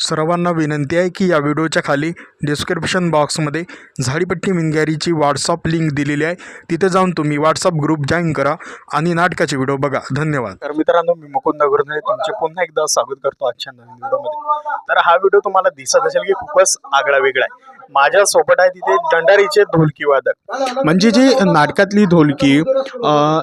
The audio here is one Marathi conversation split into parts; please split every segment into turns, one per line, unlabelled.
सर्वांना विनंती आहे की या व्हिडिओच्या खाली डिस्क्रिप्शन बॉक्समध्ये झाडीपट्टी मिनग्यारीची व्हॉट्सअप लिंक दिलेली आहे. तिथे जाऊन तुम्ही व्हॉट्सअप ग्रुप जॉईन करा आणि नाटकाचे व्हिडिओ बघा. धन्यवाद.
तर मित्रांनो मी मुकुंद गुरुने तुमचे पुन्हा एकदा स्वागत करतो आजच्या नवीन व्हिडिओमध्ये. तर हा व्हिडिओ तुम्हाला दिसत असेल की खूपच आगळा वेगळा आहे. माझ्या सोबत आहे तिथे दंडारीचे ढोलकी वादक
म्हणजे जी नाटकातली ढोलकी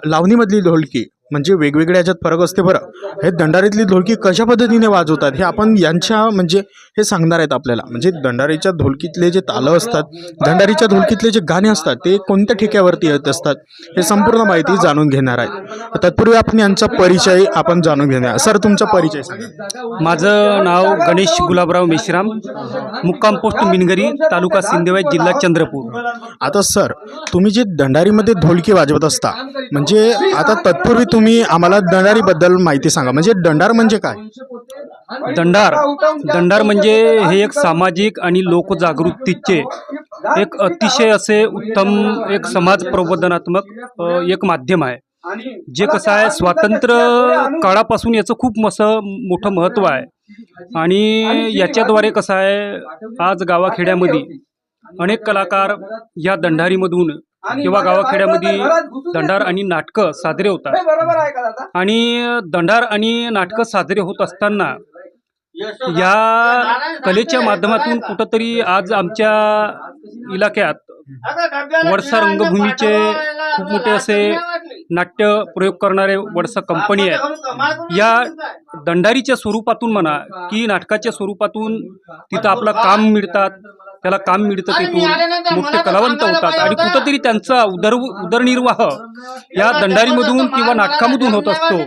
लावणीमधली ढोलकी म्हणजे वेगवेगळ्या ह्याच्यात फरक असते बरं. हे दंडारीतली ढोलकी कशा पद्धतीने वाजवतात हे आपण यांच्या म्हणजे हे सांगणार आहेत आपल्याला. म्हणजे दंडारीच्या ढोलकीतले जे तालं असतात दंडारीच्या ढोलकीतले जे गाणे असतात ते कोणत्या ठेक्यावरती येत असतात हे संपूर्ण माहिती जाणून घेणार आहे तत्पूर्वी आपण यांचा परिचय आपण जाणून घेणार सर तुमचा परिचय सांगा.
माझं नाव गणेश गुलाबराव मेश्राम मुक्काम पोस्ट मिनगरी तालुका सिंदेवाई जिल्हा चंद्रपूर.
आता सर तुम्ही जे दंडारीमध्ये ढोलकी वाजवत असता म्हणजे आता तत्पूर्वी तुम्ही आम्हाला दंडारीबद्दल माहिती सांगा. म्हणजे दंडार म्हणजे काय?
दंडार. दंडार म्हणजे हे एक सामाजिक आणि लोकजागृतीचे एक अतिशय असे उत्तम एक समाज प्रबोधनात्मक एक माध्यम आहे. जे कसं आहे स्वातंत्र्य काळापासून याचं खूप असं मोठं महत्त्व आहे. आणि याच्याद्वारे कसं आहे आज गावाखेड्यामध्ये अनेक कलाकार या दंडारीमधून किंवा गावाखेड्यामध्ये दंडार आणि नाटकं साजरे होतात. आणि दंडार आणि नाटकं साजरे होत असताना या कलेच्या माध्यमातून कुठंतरी आज आमच्या इलाक्यात वडसा रंगभूमीचे खूप मोठे असे नाट्य प्रयोग करणारे वडसा कंपनी आहेत या दंडारीच्या स्वरूपातून म्हणा की नाटकाच्या स्वरूपातून तिथं आपलं काम मिळतात त्याला काम मिळतं तिथून मोठे कलावंत होतात. आणि कुठंतरी त्यांचा उदर उदरनिर्वाह या दंडारीमधून किंवा नाटकामधून होत असतो.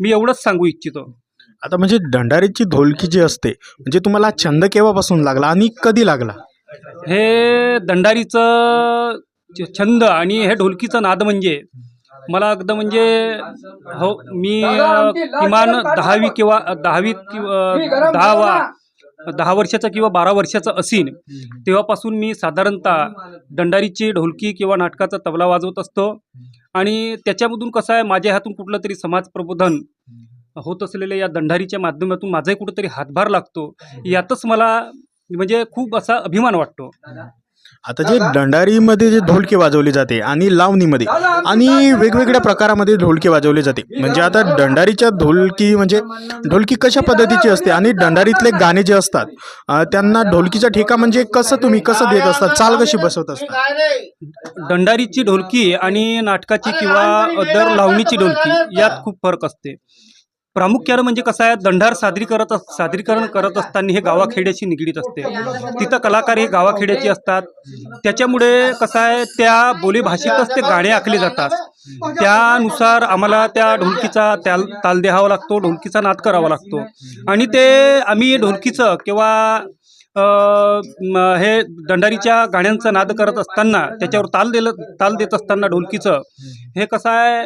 मी एवढंच सांगू इच्छितो.
आता म्हणजे दंडारीची ढोलकी जी असते म्हणजे तुम्हाला छंद केव्हापासून लागला आणि कधी लागला?
हे दंडारीचं च- छंद आणि हे ढोलकीचं नाद म्हणजे मला अगदी म्हणजे हो मी किमान दहावी किंवा दहावी किंवा दहावा दहा वर्षाचा किंवा बारा वर्षाचा असीन तेव्हापासून मी साधारणतः दंडारीची ढोलकी किंवा नाटकाचा तबला वाजवत असतो. आणि त्याच्यामधून कसं आहे माझ्या हातून कुठलं तरी समाज प्रबोधन होत असलेल्या या दंडारीच्या माध्यमातून माझाही कुठंतरी हातभार लागतो. यातच मला म्हणजे खूप असा अभिमान वाटतो.
आता जे दंडारीमध्ये जे ढोलकी वाजवली जाते आणि लावणीमध्ये आणि वेगवेगळ्या प्रकारामध्ये ढोलकी वाजवली जाते. म्हणजे आता दंडारीच्या ढोलकी म्हणजे ढोलकी कशा पद्धतीची असते आणि दंडारीतले गाणे जे असतात त्यांना ढोलकीचा ठेका म्हणजे कसं तुम्ही कसं देत असता चाल कशी बसवत असता
दंडारीची ढोलकी आणि नाटकाची किंवा अदर लावणीची ढोलकी यात खूप फरक असते. प्रामुख्यानं म्हणजे कसं आहे दंडार सादरी करत अस सादरीकरण करत असताना हे गावाखेड्याशी निगडीत असते. तिथं कलाकार हे गावाखेड्याचे असतात. त्याच्यामुळे कसं आहे त्या बोलीभाषेतच ते गाणे आखले जातात. त्यानुसार आम्हाला त्या ढोलकीचा त्याल ताल द्यावा लागतो ढोलकीचा नाद करावा लागतो. आणि ते आम्ही ढोलकीचं किंवा हे दंडारीच्या गाण्यांचा नाद करत असताना त्याच्यावर ताल दिलं ताल देत असताना ढोलकीचं हे कसं आहे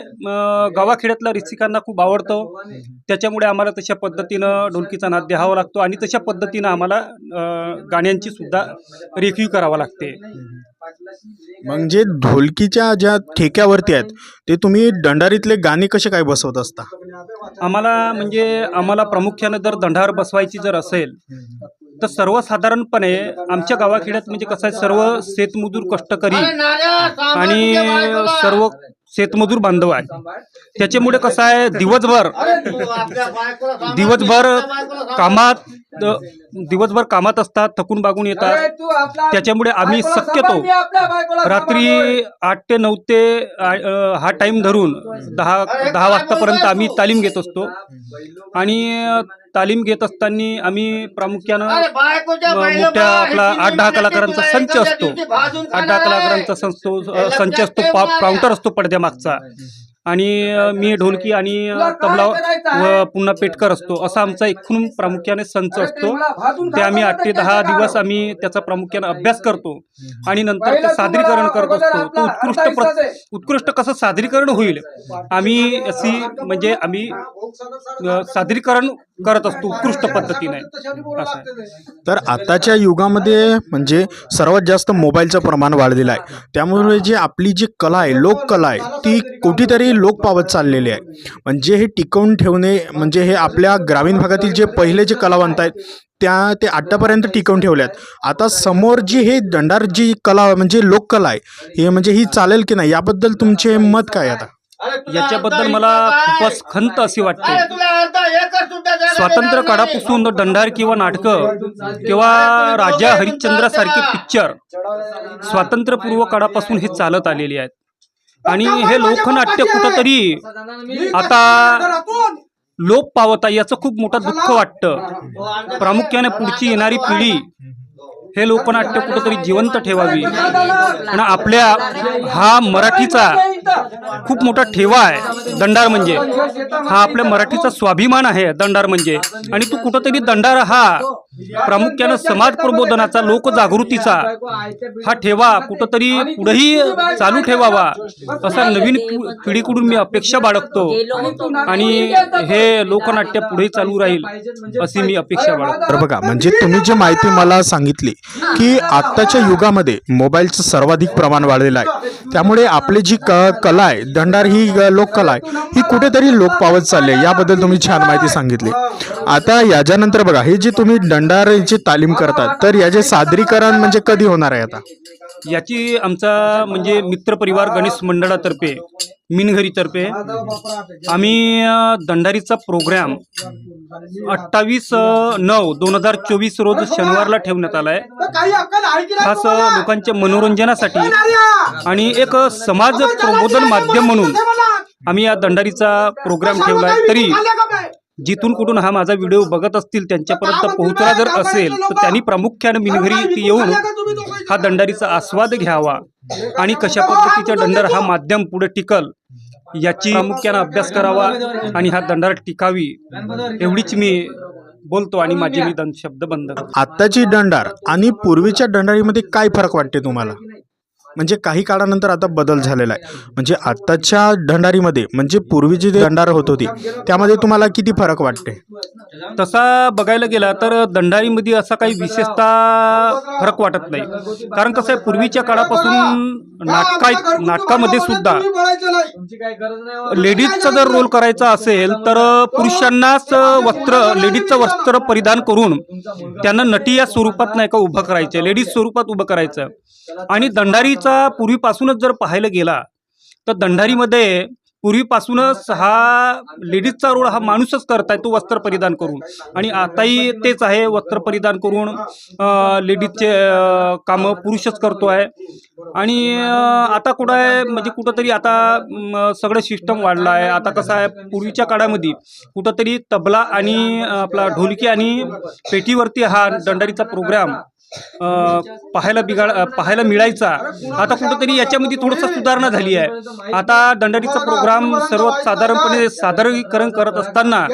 गावाखेड्यातल्या रसिकांना खूप आवडतं. त्याच्यामुळे आम्हाला तशा पद्धतीनं ढोलकीचा नाद द्यावा लागतो आणि तशा पद्धतीनं आम्हाला गाण्यांची सुद्धा रेखीव करावा लागते.
म्हणजे ढोलकीच्या ज्या ठेक्यावरती आहेत ते तुम्ही दंडारीतले गाणे कसे काय बसवत असता?
आम्हाला म्हणजे आम्हाला प्रामुख्यानं जर दंडार बसवायची जर असेल तर सर्वसाधारणपणे आमच्या गावाखेड्यात म्हणजे कसं आहे सर्व शेतमजूर कष्टकरी आणि सर्व शेतमजूर बांधव आहे. त्याच्यामुळे कसं आहे दिवसभर दिवसभर कामात दिवसभर कामात असतात थकून बागून येतात. त्याच्यामुळे आम्ही शक्यतो रात्री आठ ते नऊ ते हा टाईम धरून दहा दहा वाजतापर्यंत आम्ही तालीम घेत असतो. आणि तालीम घेत असताना आम्ही प्रामुख्यानं मोठ्या आपला आठ दहा कलाकारांचा संच असतो. आठ दहा कलाकारांचा संच असतो काउंटर असतो पडद्यामागचा. आणि मी ढोलकी आणि तबला व पुन्हा पेटकर असतो. असा आमचा एकूण प्रामुख्याने संच असतो. ते आम्ही आठ ते दहा दिवस आम्ही त्याचा प्रामुख्याने अभ्यास करतो. आणि नंतर ते सादरीकरण करत असतो. तो उत्कृष्ट प्र उत्कृष्ट कसं सादरीकरण होईल? आम्ही अशी म्हणजे आम्ही सादरीकरण करत असतो उत्कृष्ट पद्धतीने.
तर आताच्या युगामध्ये म्हणजे सर्वात जास्त मोबाईलचं प्रमाण वाढलेलं आहे. त्यामुळे जी आपली जी कला आहे लोककला आहे ती कुठेतरी लोप पावत चाललेली आहे. म्हणजे हे टिकवून ठेवणे म्हणजे हे आपल्या ग्रामीण भागातील जे पहिले जे कलावंत आहेत त्या ते आत्तापर्यंत टिकवून ठेवल्यात. आता समोर जी हे दंडार जी कला म्हणजे लोककला आहे हे म्हणजे ही चालेल की नाही याबद्दल तुमचे मत काय आता?
याच्याबद्दल मला खूपच खंत अशी वाटते. स्वातंत्र्य काळापासून दंडार किंवा नाटकं किंवा राजा हरिश्चंद्रासारखे पिक्चर स्वातंत्र्यपूर्व काळापासून हे चालत आलेले आहेत. आणि हे लोकनाट्य कुठंतरी आता लोप पावत आहे याचं खूप मोठं दुःख वाटतं. प्रामुख्याने पुढची येणारी पिढी हे लोकनाट्य कुठंतरी जिवंत ठेवावी. आणि आपल्या हा मराठीचा खूप मोठा ठेवा आहे. दंडार म्हणजे. हा आपल्या मराठीचा स्वाभिमान आहे दंडार म्हणजे. आणि तो कुठंतरी दंडार हा. प्रामुख्यानं समाज प्रबोधनाचा लोकजागृतीचा. हा ठेवा. कुठंतरी पुढेही चालू ठेवावा. असा नवीन पिढीकडून मी अपेक्षा बाळगतो. आणि हे लोकनाट्य पुढे चालू राहील अशी मी अपेक्षा बाळगतो.
तर बघा म्हणजे तुम्ही जी माहिती मला सांगितली की आत्ताच्या युगामध्ये मोबाईलचं सर्वाधिक प्रमाण वाढलेलं आहे. त्यामुळे आपले जी क कला आहे. दंडार ही लोककला आहे. ही कुठेतरी लोक पावत चालली आहे. याबद्दल तुम्ही छान माहिती सांगितली. आता याच्यानंतर बघा हे जे तुम्ही दंडारची तालीम करतात तर याचे सादरीकरण म्हणजे कधी होणार आहे आता?
याची आमचा म्हणजे मित्रपरिवार गणेश मंडळातर्फे मिनघरीतर्फे आम्ही दंडारीचा प्रोग्राम अठ्ठावीस नऊ दोन हजार चोवीस रोज शनिवारला ठेवण्यात आला आहे खास लोकांच्या मनोरंजनासाठी आणि एक समाज प्रबोधन माध्यम म्हणून आम्ही या दंडारीचा प्रोग्राम ठेवला आहे तरी जिथून कुठून हा माझा व्हिडिओ बघत असतील त्यांच्यापर्यंत पोहोचला जर असेल तर त्यांनी प्रामुख्याने मिनघरी येऊन हा दंडारीचा आस्वाद घ्यावा आणि कशा पद्धतीचा दंडार हा माध्यम पुढे टिकल याची प्रामुख्यानं अभ्यास करावा आणि हा दंडार टिकावी एवढीच मी बोलतो आणि माझे मी शब्द बंद
आत्ताची दंडार आणि पूर्वीच्या दंडारीमध्ये काय फरक वाटते तुम्हाला? म्हणजे काही काळानंतर आता बदल झालेला आहे. म्हणजे आत्ताच्या दंडारीमध्ये म्हणजे पूर्वीची जी दंडार होत होती त्यामध्ये तुम्हाला किती फरक वाटते?
तसा बघायला गेला तर दंडारीमध्ये असा काही विशेषतः फरक वाटत नाही. कारण कसं आहे पूर्वीच्या काळापासून नाटका नाटकामध्ये सुद्धा लेडीजचा जर रोल करायचा असेल तर पुरुषांनाच वस्त्र लेडीजचं वस्त्र परिधान करून त्यांना नटी या स्वरूपात नाही का उभं करायचं लेडीज स्वरूपात उभं करायचं. आणि दंडारी दंडारीचा पूर्वीपासूनच जर पाहायला गेला तर दंडारीमध्ये पूर्वीपासूनच हा लेडीजचा रोल हा माणूसच करताय तो वस्त्र परिधान करून. आणि आताही तेच आहे वस्त्र परिधान करून लेडीजचे कामं पुरुषच करतो आहे आणि आता कुठं आहे म्हणजे कुठंतरी आता सगळं सिस्टम वाढलं आहे आता कसं आहे पूर्वीच्या काळामध्ये कुठंतरी तबला आणि आपला ढोलकी आणि पेटीवरती हा दंडारीचा प्रोग्राम पाहायला बिघाड पाहायला मिळायचा. आता कुठंतरी याच्यामध्ये थोडंसं सुधारणा झाली आहे. आता दंडारीचा प्रोग्राम सर्व साधारणपणे सादरीकरण करत असताना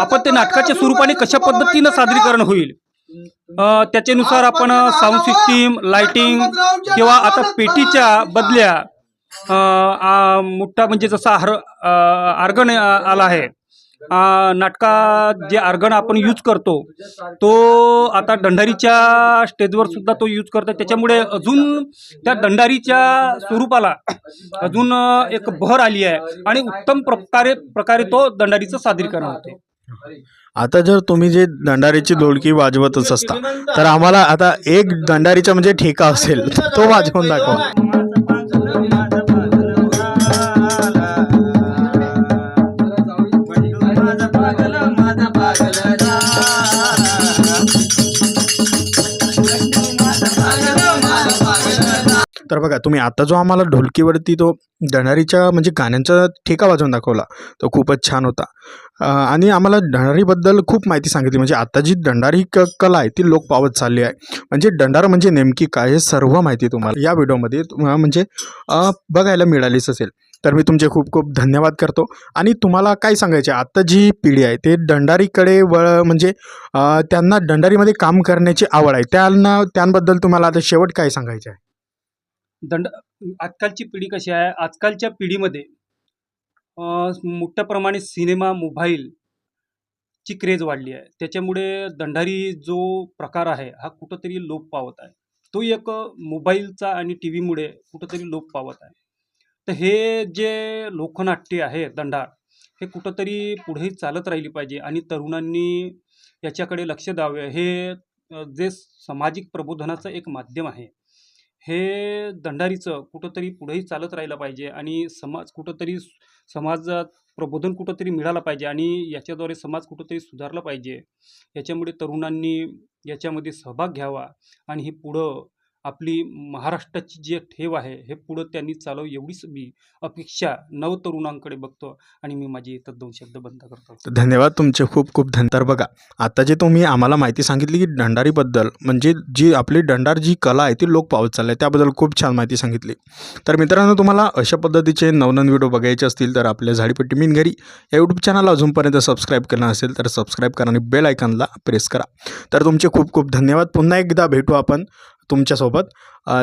आपण ते नाटकाच्या स्वरूपाने कशा पद्धतीनं सादरीकरण होईल? त्याच्यानुसार आपण साऊंड सिस्टीम लाइटिंग किंवा आता पेटीच्या बदल्या मोठा म्हणजे जसा हर आर्गन आला आहे. नाटकात जे आर्गन आपण यूज करतो तो आता दंडारीच्या स्टेजवर सुद्धा तो यूज करतो त्याच्यामुळे अजून त्या दंडारीच्या स्वरूपाला अजून एक भर आली आहे आणि उत्तम प्रकारे प्रकारे तो दंडारीचं सादरीकरण होते
आता जर तुम्ही जे दंडारीची ढोलकी वाजवतच असता तर आम्हाला आता एक दंडारीचा म्हणजे ठेका असेल तो वाजवून दाखवा. तर बघा तुम्ही आता जो आम्हाला ढोलकीवरती तो दंडारीच्या म्हणजे गाण्यांचा ठेका वाजवून दाखवला तो खूपच छान होता. आणि आम्हाला दंडारीबद्दल खूप माहिती सांगितली म्हणजे आता जी दंडारी क कला आहे ती लोक पावत चालली आहे. म्हणजे दंडार म्हणजे नेमकी काय हे सर्व माहिती तुम्हाला. या व्हिडिओमध्ये तुम्हाला म्हणजे बघायला मिळालीच असेल. तर मी तुमचे खूप खूप धन्यवाद करतो. आणि तुम्हाला काय सांगायचे आहे, आत्ता जी पिढी आहे ते दंडारीकडे वळ म्हणजे त्यांना दंडारीमध्ये काम करण्याची आवड आहे. त्यांना त्यांबद्दल तुम्हाला आता शेवट काय सांगायचं आहे?
दंड आजकालची पिढी कशी आहे? आजकालच्या पिढीमध्ये मोठ्या प्रमाणे सिनेमा मोबाईल ची क्रेज वाढली आहे. त्याच्यामुळे दंडारी जो प्रकार आहे हा कुठंतरी लोप पावत आहे. तो एक मोबाईलचा आणि टी व्हीमुळे कुठंतरी लोप पावत आहे. तर हे जे लोकनाट्य आहे दंडार हे कुठंतरी पुढेही चालत राहिली पाहिजे आणि तरुणांनी याच्याकडे लक्ष द्यावे. हे जे सामाजिक प्रबोधनाचं एक माध्यम आहे. हे दंडारीचं कुठंतरी पुढेही चालत राहिलं पाहिजे आणि समाज कुठंतरी समाजात प्रबोधन कुठंतरी मिळालं पाहिजे आणि याच्याद्वारे समाज कुठंतरी सुधारला पाहिजे. याच्यामुळे तरुणांनी याच्यामध्ये सहभाग घ्यावा आणि हे पुढं आपली महाराष्ट्राची जी ठेव आहे हे पुढं त्यांनी चालव एवढीच मी अपेक्षा नवतरुणांकडे बघतो आणि मी माझी इथं दोन शब्द बंद करतो.
तर धन्यवाद तुमचे खूप खूप धन्यवाद. बघा आता जे तुम्ही आम्हाला माहिती सांगितली की दंडारीबद्दल म्हणजे जी आपली दंडार जी कला आहे ती लोक पावत चालली आहे त्याबद्दल खूप छान माहिती सांगितली. तर मित्रांनो तुम्हाला अशा पद्धतीचे नवनवीन व्हिडिओ बघायचे असतील तर आपल्या झाडीपट्टी मीन घरी या यूट्यूब चॅनल अजूनपर्यंत सबस्क्राईब करणं असेल तर सबस्क्राईब करा आणि बेल आयकनला प्रेस करा. तर तुमचे खूप खूप धन्यवाद. पुन्हा एकदा भेटू आपण तुमच्यासोबत.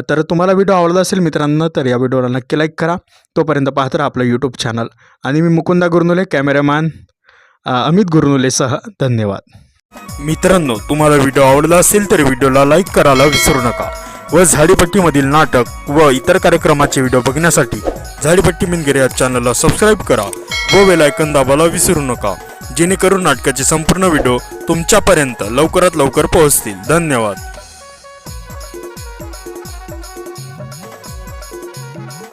तर तुम्हाला व्हिडिओ आवडला असेल मित्रांनो तर या व्हिडिओला नक्की लाईक करा. तोपर्यंत पाहत राहा आपलं यूट्यूब चॅनल आणि मी मुकुंदा गुरनुले कॅमेरामॅन अमित गुरनुलेसह धन्यवाद.
मित्रांनो तुम्हाला व्हिडिओ आवडला असेल तर व्हिडिओला लाईक करायला विसरू नका व झाडीपट्टीमधील नाटक व इतर कार्यक्रमाचे व्हिडिओ बघण्यासाठी झाडीपट्टी मिनगिरे या चॅनलला सबस्क्राईब करा व वेलायकन आयकन दाबायला विसरू नका. जेणेकरून नाटकाचे संपूर्ण व्हिडिओ तुमच्यापर्यंत लवकरात लवकर पोहोचतील. धन्यवाद.